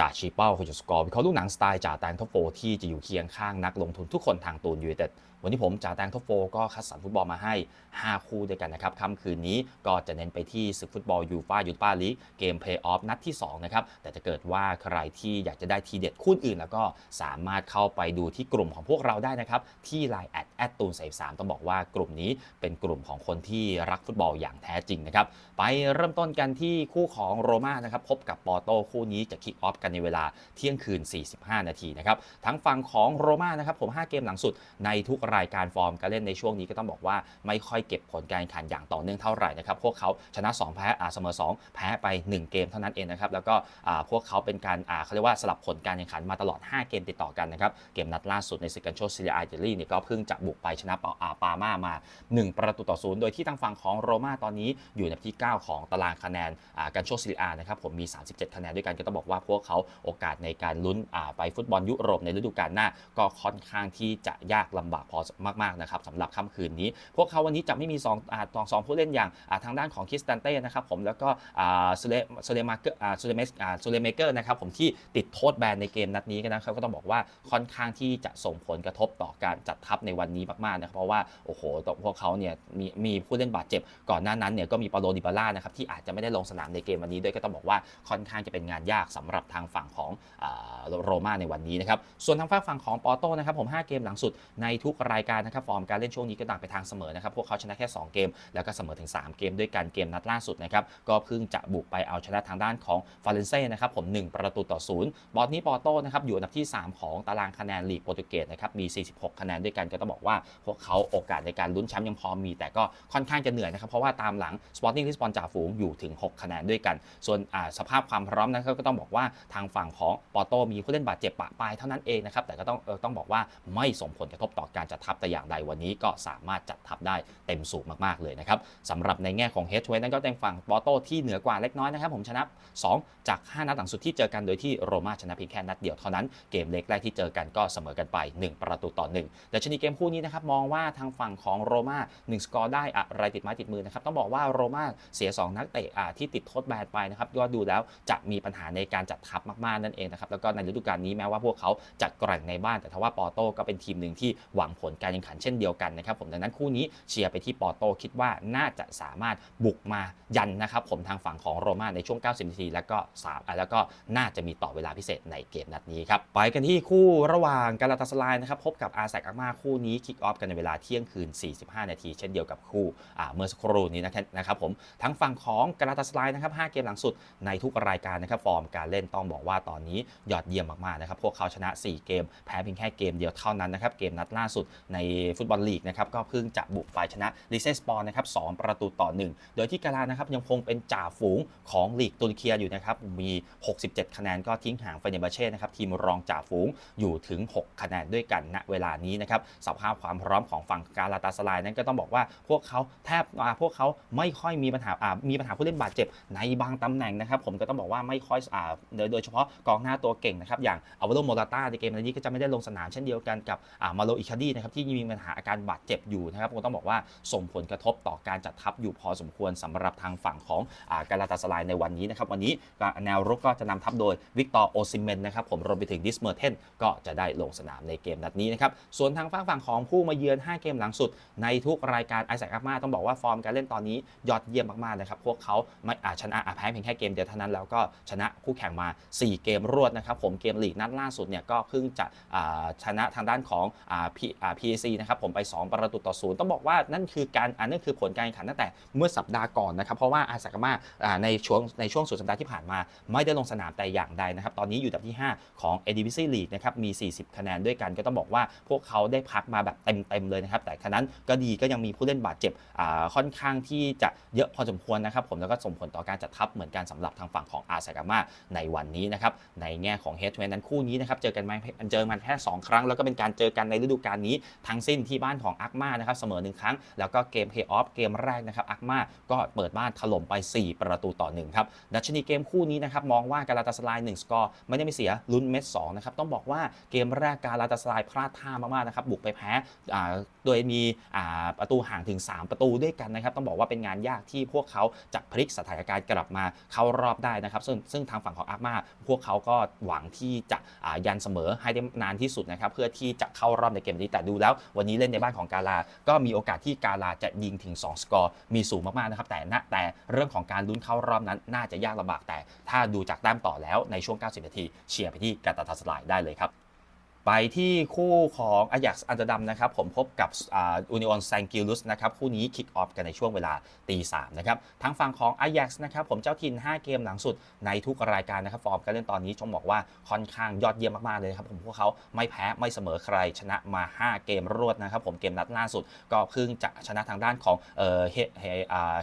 จ่าชีเป้าคุณจุดสกอร์วิเคราะห์ลูกหนังสไตล์จ่าแตงท็อปโฟที่จะอยู่เคียงข้างนักลงทุนทุกคนทางตูนยูเต็ด วันนี้ผมจ่าแตงท็อปโฟก็คัดสรรฟุตบอลมาให้ 5 คู่ด้วยกันนะครับค่ำคืนนี้ก็จะเน้นไปที่ศึกฟุตบอลยูฟ่ายูฟ่าลีกเกมเพลย์ออฟนัดที่ 2 นะครับ แต่จะเกิดว่าใครที่อยากจะได้ทีเด็ดคู่อื่น แล้วก็สามารถเข้าไปดูที่กลุ่มของพวกเราได้นะครับ ที่ Line แอดแอดตูนสสามต้องบอกว่ากลุ่มนี้เป็นกลุ่มของคนที่รักฟุตบอลอย่างแท้จริงนะครับ ไปเริ่มต้นกันที่คู่ของโรม่านะครับพบกับปอร์โตคู่นี้จะคิกออฟกันในเวลาเที่ยงคืน 45 นาทีนะครับทั้งฝั่งของโรม่านะครับผม 5 เกมหลังสุดในทุกรายการฟอร์มการเล่นในช่วงนี้ก็ต้องบอกว่าไม่ค่อยเก็บผลการแข่งขันอย่างต่อเนื่องเท่าไหร่นะครับ พวกเขาชนะ 2 แพ้อ่าเสมอ 2 แพ้ไป 1 เกมเท่านั้นเองนะครับ แล้วก็อ่าพวกเขาเป็นการอ่าเขาเรียกว่าสลับผลการแข่งขันมาตลอด 5 เกมติดต่อกันนะครับ เกมนัดล่าสุดในศึกกันโชซิเลียอาร์เจลีเนี่ยก็เพิ่งจะบุกไปชนะปาอ่าปาม่ามา 1 ประตูต่อศูนย์โดยที่ทางฝั่งของโรม่าตอนนี้อยู่ในที่ 9 ของตารางคะแนนอ่ากันโชซิเลียอานะครับผมมี 37 คะแนนด้วยกันก็ต้องบอกว่าพวกเขาโอกาสในการลุ้นอ่าไปฟุตบอลยุโรปในฤดูกาลหน้าก็ค่อนข้างที่จะยากลำบากพอมากๆนะครับสำหรับค่ำคืนนี้ พวกเขาวันนี้จะไม่มีสองอ่าสองสองผู้เล่นอย่างอ่าทางด้านของคริสตันเต้นะครับผมแล้วก็อ่าซูเลซูเลมาเกอร์อ่าซูเลเมสอ่าซูเลเมเกอร์นะครับผมที่ติดโทษแบนในเกมนัดนี้กันนะครับก็ต้องบอกว่าค่อนข้างที่จะส่งผลกระทบต่อการจัดทัพในวันนี้มากๆนะครับเพราะว่าโอ้โหตพวกเขาเนี่ยมีมีผู้เล่นบาดเจ็บก่อนหน้านั้นเนี่ยก็มีปาโลดิบาล่านะครับที่อาจจะไม่ได้ลงสนามในเกมวันนี้ด้วยก็ต้องบอกว่าค่อนข้างจะเป็นงานยากสำหรับทางฝั่งของอ่าโรม่าในวันนี้นะครับส่วนทางฝั่งของปอโต้นะครับผม5เกมหลังสุดในทุกรายการนะครับฟอร์มการเล่นช่วงนี้ก็ต่างไปทางเสมอนะครับพวกเขาชนะแค่ 2 เกม แล้วก็เสมอถึง 3 เกมด้วยกันเกมนัดล่าสุดนะครับก็เพิ่งจะบุกไปเอาชนะทางด้านของฟาเรนเซ่นะครับผม1ประตูต่อศูนย์บอลนี้ปอโต้นะครับอยู่อันดับที่ 3 ของตารางคะแนนลีกโปรตุเกสนะครับมี 46 คะแนนด้วยกันก็ต้องบอกว่าพวกเขาโอกาสในการลุ้นแชมป์ยังพอมี แต่ก็ค่อนข้างจะเหนื่อยนะครับเพราะว่าตามหลัง Sporting Lisbon จ่าฝูงอยู่ถึง 6 คะแนนด้วยกัน ส่วนสภาพความพร้อมนะครับก็ต้องบอกว่าทางฝั่งของปอโต้มีผู้เล่นบาดเจ็บปะปลายเท่านั้นเองนะครับแต่ก็ต้องเออต้องบอกว่าไม่ส่งผลกระทบต่อการจัดทัพแต่อย่างใดวันนี้ก็สามารถจัดทัพได้เต็มสูบมากๆเลยนะครับสำหรับในแง่ของเฮด o ู e นั้นก็เป็นฝั่งปอโต้ที่เหนือกว่าเล็กน้อยนะครับผมชนะ 2 จาก 5 นัดหลังสุดที่เจอกันโดยที่โรม่าชนะเพียงแค่นัดเดียวเท่านั้นเกมเล็กแรกที่เจอกันก็เสมอกันไป 1 ประตูต่อ1แต่ชนีเกมคู่นี้นะครับมองว่าทางฝั่งของโรม่า1สกอร์ได้อะไรติดไม้ติดมือนะครับต้องบอกว่าโรม่าเสีย 2 นักเตะที่ติดโทษแบนไปนะครับยอดดูแล้วจะมีปัญหาในการจัดทัพมากๆนั่นเองนะครับแล้วก็ในฤดูกาลนี้แม้ว่าพวกเขาจะแกร่งในบ้านแต่ทว่าปอโต้ก็เป็นทีมหนึ่งที่หวังผลการแข่งขันเช่นเดียวกันนะครับผมดังนั้นคู่นี้เชียร์ไปที่ปอโตคิดว่าน่าจะสามารถบุกมายันนะครับผมทางฝั่งของโรม่าในช่วง 90 นาที แล้วก็3แล้วก็น่าจะมีต่อเวลาพิเศษในเกมนัดนี้ครับไปกันที่คู่ระหว่างกาลาตาสลายนะครับพบกับอาแซกอาม่าคู่นี้คิกออฟกันในเวลาเที่ยงคืน 45 นาที เช่นเดียวกับคู่เมื่อสักครู่นี้นะครับนะครับผมทั้งฝั่งของกาลาตาสลายนะครับ5เกมหลังสุดในทุกรายการนะครับฟอร์มการเล่นต้องบอกว่าตอนนี้ยอดเยี่ยมมากๆนะครับพวกเขาชนะ 4 เกม แพ้เพียงแค่เกมเดียวเท่านั้นนะครับเกมนัดล่าสุดในฟุตบอลลีกนะครับก็เพิ่งจะบุกไปชนะลิเซสปอร์นะครับ2ประตูต่อ 1 โดยที่กาลานะครับยังคงเป็นจ่าฝูงของลีกตุรเคีอยู่นะครับมี 67 คะแนนก็ทิ้งห่างเฟเนบาเช่นะครับทีมรองจ่าฝูงอยู่ถึง 6 คะแนนด้วยกันณเวลานี้นะครับสภาพความพร้อมของฝั่งกาลาตาสลายนั้นก็ต้องบอกว่าพวกเขาแทบอาพวกเขาไม่ค่อยมีปัญหาอ่ามีปัญหาผู้เล่นบาดเจ็บในบางตำแหน่งนะครับผมก็ต้องบอกว่าไม่ค่อยอ่าโดยโดยเฉพาะกองหน้าตัวเก่งนะครับอย่างอาวโลโมราต้าในเกมนี้ก็จะไม่ได้ลงสนามเช่นเดียวกันกับอ่ามาโลอิคาดีนะครับที่มีปัญหาอาการบาดเจ็บอยู่นะครับก็ต้องบอกว่าส่งผลกระทบต่อการจัดทัพอยู่พอสมควรสำหรับทางฝั่งของกาลาตาสลายในวันนี้นะครับวันนี้แนวรุกก็จะนำทัพโดยวิกตอร์โอซิเมนนะครับผมรวมไปถึงดิสเมอร์เทนก็จะได้ลงสนามในเกมนัดนี้นะครับส่วนทางฝั่งฝั่งของผู้มาเยือน 5 เกมหลังสุด ในทุกรายการไอแซคอัพมาต้องบอกว่าฟอร์มการเล่นตอนนี้ยอดเยี่ยมมากๆนะครับพวกเขาไม่อาชนะอาแพ้เพียงแค่เกมเดียวเท่านั้นแล้วก็ชนะคู่แข่งมา 4 เกมรวดนะครับผมเกมลีกนัดล่าสุดเนี่ยก็เพิ่งจะชนะทางด้านของอพีอ่าพีซีนะครับผมไป 2 ประตูต่อศูนย์ต้องบอกว่านั่นคือการอันนั่นคือผลการแข่งขันตั้งแต่เมื่อสัปดาห์ก่อนนะครับเพราะว่าอาซากามาอ่าในช่วงในช่วงสุดสัปดาห์ที่ผ่านมา ไม่ได้ลงสนามแต่อย่างใดนะครับตอนนี้อยู่ดับที่ 5 ของ a d v c League นะครับมี 40 คะแนนด้วยกันก็ต้องบอกว่าพวกเขาได้พักมาแบบเต็มๆเลยนะครับแต่ขณะนั้นก็ดีก็ยังมีผู้เล่นบาดเจ็บค่อนข้างที่จะเยอะพอสมควรนะครับผมแล้วก็ส่งผลต่อการจัดทัพเหมือนกันสำหรับทางฝั่งของอาซากามาในวันนี้นะครับในแง่ของเฮด o ู e นั้นคู่นี้นะครับเจอกันมาเจอมันแค่ 2 ครั้งแล้วก็เป็นการเจอกันในฤดูกาลนี้ทั้งสิ้นที่บ้านของอาร์มานะครับเสมอหนึ่งครั้ง แล้วก็เกมเพย์ออฟเกมแรกนะครับอาร์มาก็เปิดบ้านถล่มไป 4 ประตูต่อหนึ่งครับดัชนีเกมคู่นี้นะครับมองว่ากาลาตาสลาย1สกอร์ไม่ได้ไม่เสียลุ้นเม็ด2นะครับต้องบอกว่าเกมแรกกาลาตาสลายพลาดท่ามากๆนะครับบุกไปแพ้โดยมีประตูห่างถึง 3 ประตูด้วยกันนะครับต้องบอกว่าเป็นงานยากที่พวกเขาจะพลิกสถานการณ์กลับมาเข้ารอบได้นะครับซึ่งซึ่งทางฝั่งของอาร์มาพวกเขาก็หวังที่จะยันเสมอให้ได้นานที่สุดนะครับเพื่อที่จะเข้ารอบในเกมนี้แต่ดููแล้ว วันนี้เล่นในบ้านของกาลา ก็มีโอกาสที่กาลาจะยิงถึง 2 สกอร์มีสูงมากๆนะครับแต่ณแต่เรื่องของการลุ้นเข้ารอบนั้นน่าจะยากลำบากแต่ ถ้าดูจากแต้มต่อแล้วในช่วง 90 นาที เชียร์ไปที่กาตาทัสลายได้เลยครับ ไปที่คู่ของอา a x อันเดอร์ดัมนะครับผมพบกับอูนิออนแซงกิลุสนะครับคู่นี้คิกออฟกันในช่วงเวลาตีสามนะครับทางฝั่งของอา a x นะครับผมเจ้าถิ่น5 เกมหลังสุดในทุกรายการนะครับฟอร์มการเล่นตอนนี้จงบอกว่าค่อนข้างยอดเยี่ยมมาก ๆ เลยครับผมพวกเขาไม่แพ้ไม่เสมอใครชนะมา 5 เกมรวดนะครับผมเกมนัดล่าสุดก็เพิ่งจะชนะทางด้านของเอ่อเฮเฮ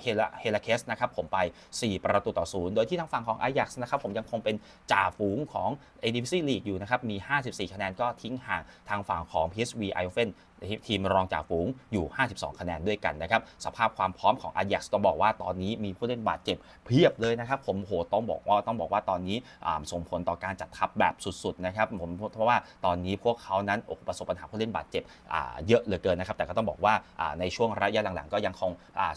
เฮลเลเคสนะครับผมไป 4 ประตูต่อศูนย์โดยที่ทางฝั่งของอา a x นะครับผมยังคงเป็นจ่าฝูงของ a d v c League อยู่นะครับมี 54 คะแนนก็ทิ้งห่างทางฝั่งของ PSV Eindhoven ทีมรองจากฝูงอยู่ 52 คะแนนด้วยกันนะครับ สภาพความพร้อมของอา a x ต้องบอกว่าตอนนี้มีผู้เล่นบาดเจ็บเพียบเลยนะครับ ผมโหต้องบอกว่าต้องบอกว่าตอนนี้ส่งผลต่อการจัดทัพแบบสุดๆนะครับผมเพราะว่าตอนนี้พวกเขานั้นประสบปัญหาผู้เล่นบาดเจ็บเยอะเหลือเกินนะครับ แต่ก็ต้องบอกว่าในช่วงระยะหลังๆ ก็ยังคง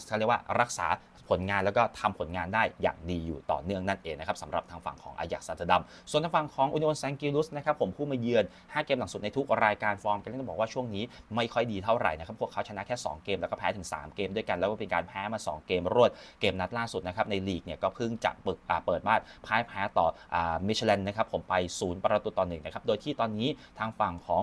เขาเรียกว่ารักษาผลงานแล้วก็ทำผลงานได้อย่างดีอยู่ต่อเนื่องนั่นเองนะครับสำหรับทางฝั่งของอา a x ซันเดดัมส่วนทางฝั่งของอุนิโอนแซงกิลุสนะครับผมผู้มาเยือน 5 เกมหลังสุดในทุกรายการฟอร์มกันเล่นต้องบอกว่าช่วงนี้ไม่ค่อยดีเท่าไหร่นะครับพวกเขาชนะแค่ 2 เกมแล้วก็แพ้ถึง 3 เกมด้วยกัน แล้วก็เป็นการแพ้มา 2 เกมรวดเกมนัดล่าสุดนะครับในลีกเนี่ยก็เพิ่งจะเปิดเปิดบ้านพ่ายแพ้ต่อมิชลันนะครับผมไป 0 ประตูต่อหนึ่งนะครับโดยที่ตอนนี้ทางฝั่งของ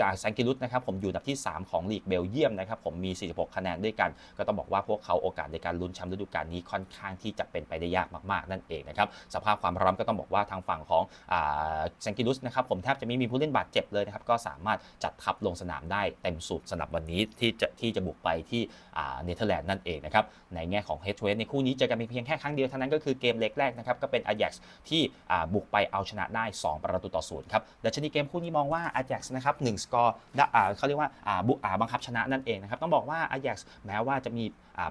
จากแซงกิลุสนะครับผมอยู่อันดับที่ 3 ของลีกเบลเยียมนะครับผมมี 46 คะแนนด้วยกัน ก็ต้องบอกว่าพวกเขาโอกาสในการลุ้นแชมป์ฤดูกาลนี้ค่อนข้างที่จะเป็นไปได้ยากมากๆ นั่นเองนะครับสภาพความพร้อมก็ต้องบอกว่าทางฝั่งของแซงกิลุสนะครับผมแทบจะไม่มีผู้เล่นบาดเจ็บเลยนะครับก็สามารถจัดทัพลงสนามได้เต็มสูบสำหรับวันนี้ที่จะที่จะบุกไปที่เนเธอร์แลนด์นั่นเองนะครับในแง่ของเฮด o ว a ในคู่นี้เจอกันเพียงแค่ครั้งเดียวเท่านั้นก็คือเกมเล็กแรกนะครับก็เป็นอา a x ที่บุกไปเอาชนะได้ 2 ประตูต่อศูนย์ครับดัชนีเกมคู่นี้มองว่าอา a x นะครับ1กอร์เขาเรียกว่าบุอาบังคับชนะนั่นเองนะครับต้องบอกว่าอา a x แม้ว่าจะมี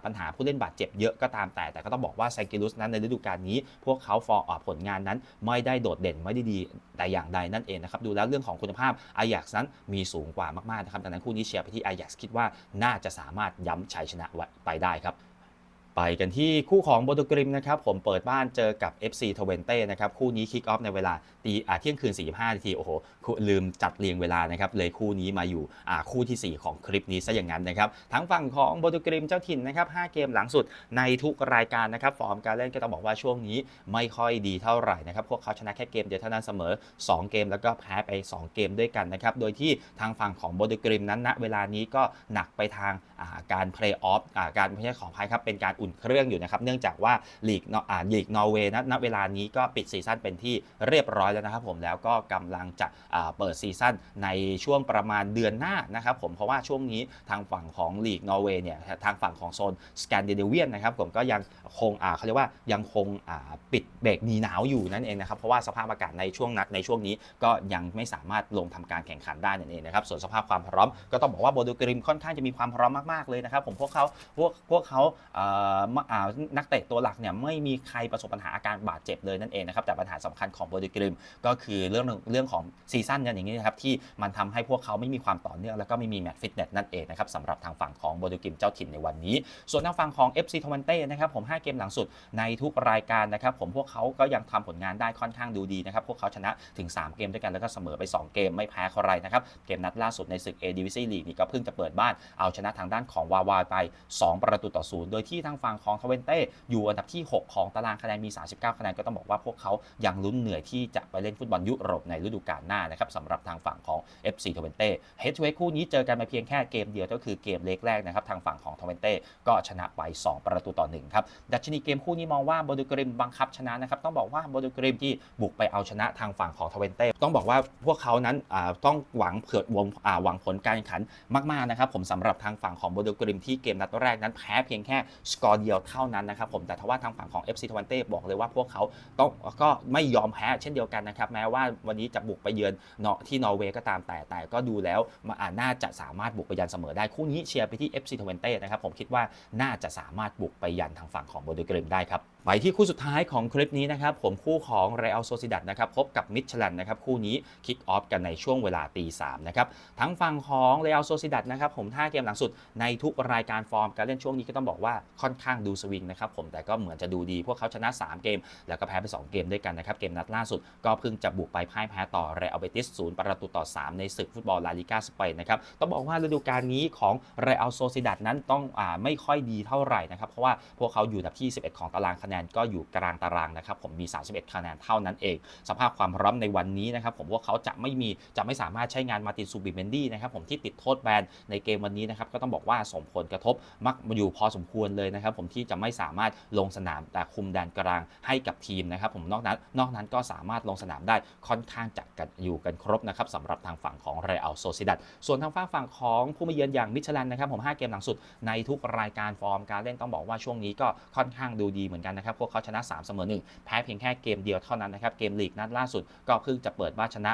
ปัญหาผู้เล่นบาดเจ็บเยอะก็ตามแต่ แต่ก็ต้องบอกว่าแซกิลุสนั้นในฤดูกาลนี้ พวกเขาฟอร์ผลงานนั้นไม่ได้โดดเด่นไม่ได้ดีแต่อย่างใดนั่นเองนะครับดูแล้วเรื่องของคุณภาพอา a x นั้นมีสูงกว่ามากๆนะครับดังนั้นคู่นี้เชียร์ไปที่อา a x คิดว่าน่าจะสามารถย้ำชัยชนะไปได้ครับ ไปกันที่คู่ของโบตูกริมนะครับ ผมเปิดบ้านเจอกับ FC ทเวนเต้นะครับ คู่นี้คิกออฟในเวลาตีอาเที่ยงคืน 45 นาที โอ้โห ลืมจัดเรียงเวลานะครับ เลยคู่นี้มาอยู่คู่ทีสี่4 ของคลิปนี้ซะอย่างนั้นนะครับ ทั้งฝั่งของโบตูกริมเจ้าถิ่นนะครับ 5 เกมหลังสุดในทุกรายการนะครับ ฟอร์มการเล่นก็ต้องบอกว่าช่วงนี้ไม่ค่อยดีเท่าไหร่นะครับ พวกเขาชนะแค่เกมเดียวเท่านั้นเสมอ 2 เกมแล้วก็แพ้ไป 2 เกมด้วยกันนะครับ โดยที่ทางฝั่งของโบตูกริมนั้นณเวลานี้ก็หนักไปทางการเพลย์ออฟการไม่ใช่ของพายครับเป็นการอุ่นเครื่องอยู่นะครับ เนื่องจากว่าลีกอ่าลีกนอร์เวย์ณเวลานี้ก็ปิดซีซั่นเป็นที่เรียบร้อยแล้วนะครับผมแล้วก็กำลังจะเปิดซีซั่นในช่วงประมาณเดือนหน้านะครับผมเพราะว่าช่วงนี้ทางฝั่งของลีกนอร์เวย์เนี่ยทางฝั่งของโซนสแกนดิเนเวียนนะครับผมก็ยังคงเขาเรียกว่ายังคงปิดเบรกมีหนาวอยู่นั่นเองนะครับเพราะว่าสภาพอากาศในช่วงนัดในช่วงนี้ก็ยังไม่สามารถลงทำการแข่งขันได้นั่นเองนะครับส่วนสภาพความพร้อมก็ต้องบอกว่าโบดูกริมค่อนข้างจะมีความพร้อมมากๆเลยนะครับผมพวกเขาพวกพวกเขาเานักเตะตัวหลักเนี่ยไม่มีใครประสบปัญหาอาการบาดเจ็บเลยนั่นเองนะครับแต่ปัญหาสำคัญของโบดูกริมก็คือเรื่องเรื่องของซีซั่นกันอย่างนี้นะครับที่มันทำให้พวกเขาไม่มีความต่อเนื่องแล้วก็ไม่มีแมตช์ฟิตเนสนั่นเองนะครับสำหรับทางฝั่งของโบดูกริมเจ้าถิ่นในวันนี้ ส่วนทางฝั่งของ FC ทวันเต้นะครับผม 5 เกมหลังสุดในทุกรายการนะครับผมพวกเขาก็ยังทำผลงานได้ค่อนข้างดูดีนะครับพวกเขาชนะถึง 3 เกมด้วยกันแล้วก็เสมอไป 2 เกมไม่แพ้ใครนะครับเกมนัดล่าสุดในศึก A Division League นี่ก็เพิ่งจะเปิดบ้านเอาชนะทางด้านของวาวาไป 2 ประตูต่อศูนย์โดยที่ทางฝั่งของทเวนเต้อยู่อันดับที่ 6 ของตารางคะแนนมี 39 คะแนนก็ต้องบอกว่าพวกเขายังลุ้นเหนื่อยที่จะไปเล่นฟุตบอลยุโรปในฤดูกาลหน้านะครับสำหรับทางฝั่งของ FC ทเวนเต้เฮดเฮดคู่นี้เจอกันมาเพียงแค่เกมเดียวก็คือเกมเล็กแรกนะครับทางฝั่งของทเวนเต้ก็ชนะไป 2 ประตูต่อ1ครับดัชนีเกมคู่นี้มองว่าโบดูกริมบังคับชนะนะครับต้องบอกว่าโบดูกริมที่บุกไปเอาชนะทางฝั่งของทเวนเต้ต้องบอกว่าพวกเขานั้นต้องหวังเผื่อวงหวังผลการแข่งขันมากๆนะครับผมสำหรับทางฝั่งของโบดูกริมที่เกมนัดแรกนั้นแพ้เพียงแค่สกออเดียวเท่านั้นนะครับผมแต่ทว่าทางฝั่งของ FC ทวันเต้บอกเลยว่าพวกเขาต้องก็ไม่ยอมแพ้เช่นเดียวกันนะครับแม้ว่าวันนี้จะบุกไปเยือนเนาะที่นอร์เวย์ก็ตามแต่แต่ก็ดูแล้วมาอาจน่าจะสามารถบุกไปยันเสมอได้คู่นี้เชียร์ไปที่ FC ทวันเต้นะครับผมคิดว่าน่าจะสามารถบุกไปยันทางฝั่งของโบเดกริมได้ครับ ไปที่คู่สุดท้ายของคลิปนี้นะครับผมคู่ของเรอัลโซซิดัดนะครับพบกับมิชลันนะครับคู่นี้คิกออฟกันในช่วงเวลาตีสามนะครับทั้งฝั่งของเรอัลโซซิดัดนะครับผม5เกมหลังสุดในทุกรายการฟอร์มการเล่นช่วงนี้ก็ต้องบอกว่าค่อนข้างดูสวิงนะครับผมแต่ก็เหมือนจะดูดีพวกเขาชนะ 3 เกม แล้วก็แพ้ไป 2 เกมด้วยกันนะครับเกมนัดล่าสุดก็เพิ่งจะบุกไปพ่ายแพ้ต่อเรอัลเบติสศูนย์ประตูต่อ 3 ในศึกฟุตบอลลาลิกาสเปนนะครับต้องบอกว่าฤดูกาลนี้ของเรอัลโซซิดัดนั้นต้องอาไม่ค่อยดีเท่าไหร่นะครับเพราะว่าพวกเขาอยู่อันดับที่ 11 ของตารางคะแนนก็อยู่กลางตารางนะครับผมมี 31 คะแนนเท่านั้นเอง สภาพความพร้อมในวันนี้นะครับผมว่าเขาจะไม่มีจะไม่สามารถใช้งานมาร์ตินซูบิเมนดี้นะครับผมที่ติดโทษแบนในเกมวันนี้นะครับก็ต้องบอกว่าส่งผลกระทบมักอยู่พอสมควรเลยนะครับผมที่จะไม่สามารถลงสนามแต่คุมแดนกลางให้กับทีมนะครับผมนอกนั้นนอกนั้นก็สามารถลงสนามได้ค่อนข้างจะกันอยู่กันครบนะครับสำหรับทางฝั่งของเรอัลโซซิดัดส่วนทางฝั่งฝั่งของผู้มาเยือนอย่างมิชลันนะครับผม5เกมหลังสุดในทุกรายการฟอร์มการเล่นต้องบอกว่าช่วงนี้ก็ค่อนข้างดูดีเหมือนกันนะครับพวกเขาชนะ3เสมอ1แพ้เพียงแค่เกมเดียวเท่านั้นนะครับเกมลีกนัดล่าสุดก็เพิ่งจะเปิดบ้านชนะ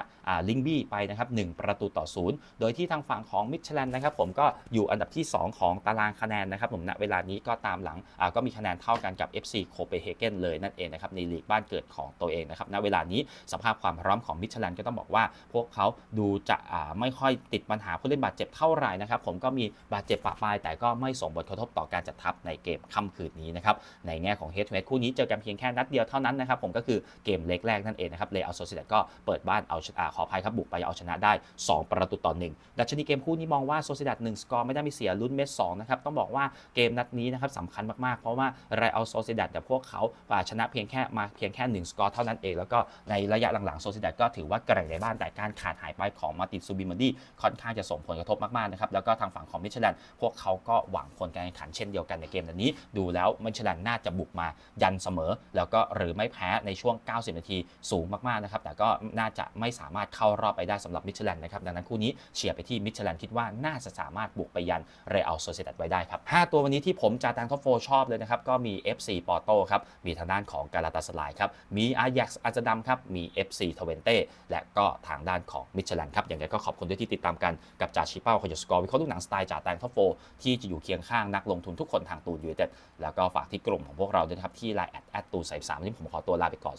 ลิงบี้ไปนะครับ1ประตูต่อศูนย์โดยที่ทางฝั่งของมิชลันนะครับผมก็อยู่อันดับที่ 2 ของตารางคะแนนนะครับผมณเวลานี้ก็ตามหลังก็มีคะแนนเท่ากันกับ FC โคเปนเฮเกนเลยนั่นเองนะครับในลีกบ้านเกิดของตัวเองนะครับณเวลานี้สภาพความพร้อมของมิชลันก็ต้องบอกว่า พวกเขาดูจะไม่ค่อยติดปัญหาผู้เล่นบาดเจ็บเท่าไหร่นะครับผมก็มีบาดเจ็บปะปลายแต่ก็ไม่ส่งผลกระทบต่อการจัดทัพในเกมค่ำคืนนี้นะครับในแง่ของเฮดเฮดคู่นี้เจอกันเพียงแค่นัดเดียวเท่านั้นนะครับผมก็คือเกมเล็กแรกนั่นเองนะครับเลอัลโซซิดัดก็เปิดบ้านเอาชนะขออภัยครับบุกไปเอาชนะได้ 2 ประตูต่อ1ดัชนีเกมคู่นี้มองว่าโซซิดัด1สกอร์ไม่ได้มีเสียลุ้นเม็ด2นะครับต้องบอกว่าเกมนัดนี้นะครับสำคัญมากๆ เพราะว่าเรอัลโซซิดัดแต่พวกเขาชนะเพียงแค่มาเพียงแค่ 1 สกอร์เท่านั้นเอง แล้วก็ในระยะหลังๆโซซิดัดก็ถือว่าแกร่งในบ้านแต่การขาดหายไปของมาตินซูบิมดี้ค่อนข้างจะส่งผลกระทบมากๆนะครับแล้วก็ทางฝั่งของมิชลันพวกเขาก็หวังผลการแข่งขันเช่นเดียวกันในเกมนี้ ดูแล้วมิชลันน่าจะบุกมายันเสมอ แล้วก็หรือไม่แพ้ในช่วง 90 นาทีสูงมากๆนะครับแต่ก็น่าจะไม่สามารถเข้ารอบไปได้สำหรับมิชลันนะครับดังนั้นคู่นี้เชียร์ไปที่มิชลันคิดว่าน่าจะสามารถบุกไปยันเรอัลโซเซดัดไว้ได้ครับ5ตัววันนี้ที่ผมจาตังท็อปโฟชอบเลยนะครับก็มี FC ปอโตครับมีทางด้านของกาลาตาสลายครับมีอายักซ์อาจดัมครับมี FC ทเวนเต้และก็ทางด้านของมิชลันครับอย่างไรก็ขอบคุณด้วยที่ติดตามกันกับจ่าชิเป้าขยสกอร์วิเคราะห์ลูกหนังสไตล์จ่าแตงท็อปโฟที่จะอยู่เคียงข้างนักลงทุนทุกคนทางตูนยูเต็ดแล้วก็ฝากที่กลุ่มของพวกเราด้วยนะครับที่ไลน์แอดแอดตูสามวันนี้ผมขอตัวลาไปก่อน